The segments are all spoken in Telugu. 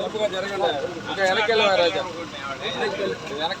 తప్పుగా జరగండి ఇంకా వెనక్కి రాజా? వెనక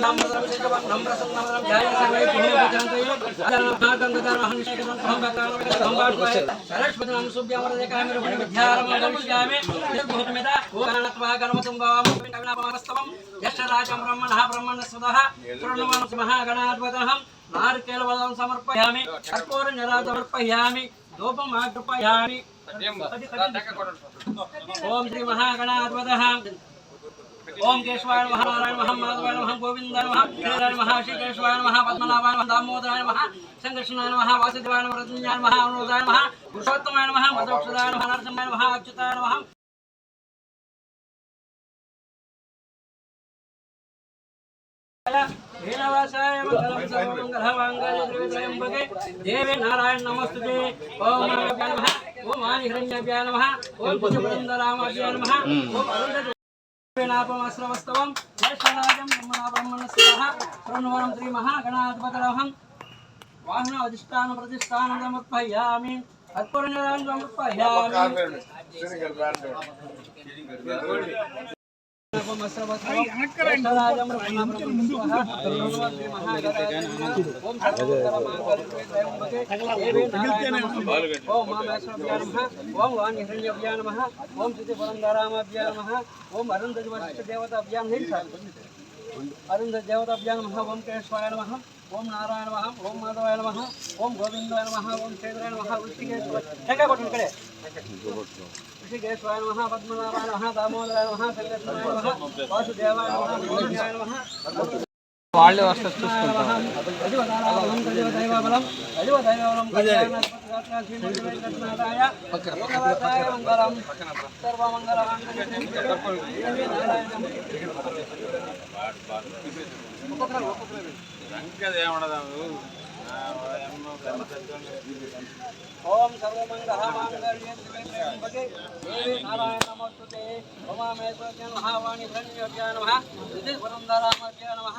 ఓం జ్యేష్ఠరాజం బ్రహ్మణా బ్రహ్మణస్వః ప్రణవం శ్రీ మహాగణాధిపతినః దేవతారా బలం దైవస్వాయ ఓం కేశవాయ నమః నారాయణ నమః మాధవాయ నమః గోవిందాయ నమః శ్రీరాయ నమః శ్రీకేశవాయ నమః పద్మనాభాయ నమః దామోదరాయ నమః సంకర్షణాయ నమః వాసుదేవాయ నమః రజన్యాయ నమః అనుదాయ నమః పురుషోత్తమాయ నమః మధోక్షరాయ నమః నరసింహాయ నమః అచ్యుతాయ శ్రీనివాసాయ మంగళం దేవి నారాయణ నమస్తుతే ఓం నమః ఓం ఆనిహిరణ్యాభ్యాయ నమః ఓం పుష్పబృందరామాభ్యాయ నమః ఓం అరుణ నాపమస్రవస్తవం జ్యేష్ఠరాజం బ్రహ్మణా బ్రహ్మణస్వః ప్రణవరం శ్రీ మహాగణాధిపతరహం. వాహన అధిష్టాన ప్రతిష్టానం సమర్పయామి కర్పూరనిరాజం సమర్పయామి ఓం సర్వోత్తరమంగళ దేవి నారాయణ నమః ఓం మామేశ్వరభ్యాయ ఓం వాణిహిరణ్యభ్యాయ నమః ఓం ఓం అరుంధతి వశిష్ఠ దేవతాభ్యాం అరుంధతి దేవతాభ్యాం నమః ఓం ఓం నారాయణ నమః ఓం మాధవాయ నమః ఓం గోవిందాయ నమః ఓం క్షేత్రాయ నమః ఋషికేశ్వర టెంకా కొట్టండి ఇక్కడే ఋషికేశ్వరాయ నమః పద్మనాభాయ నమః దామోదరాయ నమః సంకర్షణాయ నమః వాసుదేవాయ నమః గోవిందాయ నమః వాళ్ళే వస్తారు చూసుకుంటాం ఓం సర్వమంగళ మాంగళ్యే త్రివేణ్యంబకే దేవి నారాయణ నమస్తుతే ఉమామేశ్వర్య మహావాణి ధన్యోభ్యా నమః దిది నమః.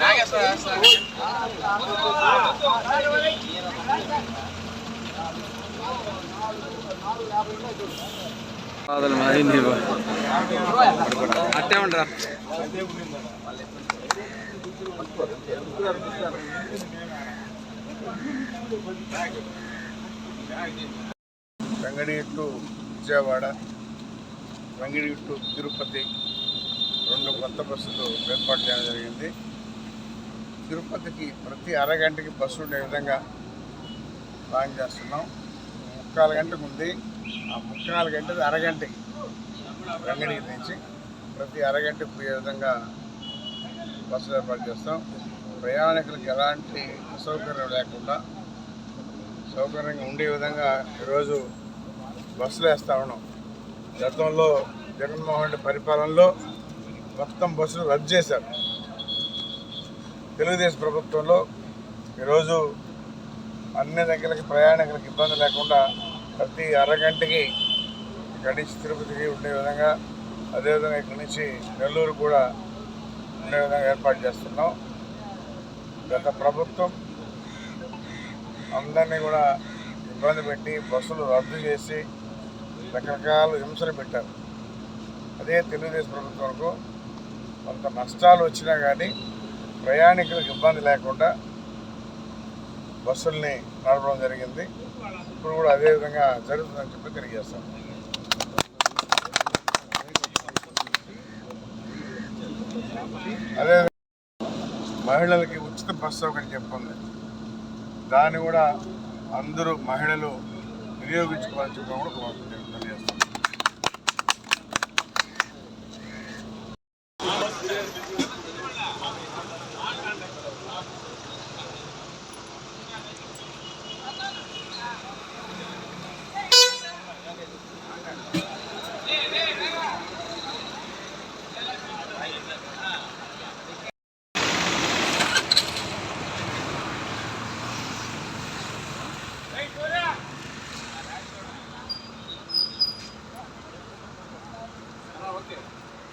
ನಾಗೇಶ್ವರ అట్టే ఉండరా వెంగడి టు విజయవాడ వెంగడి టు తిరుపతి రెండు కొత్త బస్సులు ఏర్పాటు చేయడం జరిగింది. తిరుపతికి ప్రతి అరగంటకి బస్సు ఉండే విధంగా ప్లాన్ చేస్తున్నాం. ముక్కాలు గంటకు ఉంది ఆ ముక్కాలు గంటది అరగంటకి రంగడికి నుంచి ప్రతి అరగంటకు పోయే విధంగా బస్సులు ఏర్పాటు చేస్తాం. ప్రయాణికులకు ఎలాంటి అసౌకర్యం లేకుండా సౌకర్యంగా ఉండే విధంగా ఈరోజు బస్సులు వేస్తా ఉన్నాం. గతంలో జగన్మోహన్ రెడ్డి పరిపాలనలో మొత్తం బస్సులు రద్దు చేశారు. తెలుగుదేశం ప్రభుత్వంలో ఈరోజు అన్ని దగ్గరకి ప్రయాణికులకు ఇబ్బంది లేకుండా ప్రతి అరగంటకి ఇక్కడి నుంచి తిరుపతికి ఉండే విధంగా అదేవిధంగా ఇక్కడి నుంచి నెల్లూరు కూడా ఉండే విధంగా ఏర్పాటు చేస్తున్నాం. గత ప్రభుత్వం అందరినీ కూడా ఇబ్బంది పెట్టి బస్సులు రద్దు చేసి రకరకాల హింసలు పెట్టారు. అదే తెలుగుదేశం ప్రభుత్వంకు కొంత నష్టాలు వచ్చినా కానీ ప్రయాణికులకు ఇబ్బంది లేకుండా బస్సుల్ని నడపడం జరిగింది. ఇప్పుడు కూడా అదే విధంగా జరుగుతుందని చెప్పి తెలియజేస్తాం అదే మహిళలకి ఉచిత బస్సు సౌకర్యం చెప్తుంది దాన్ని కూడా అందరూ మహిళలు వినియోగించుకోవాలని చెప్పడం కూడా కోరుతున్నాను. తెలియజేస్తాం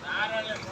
தாராளம்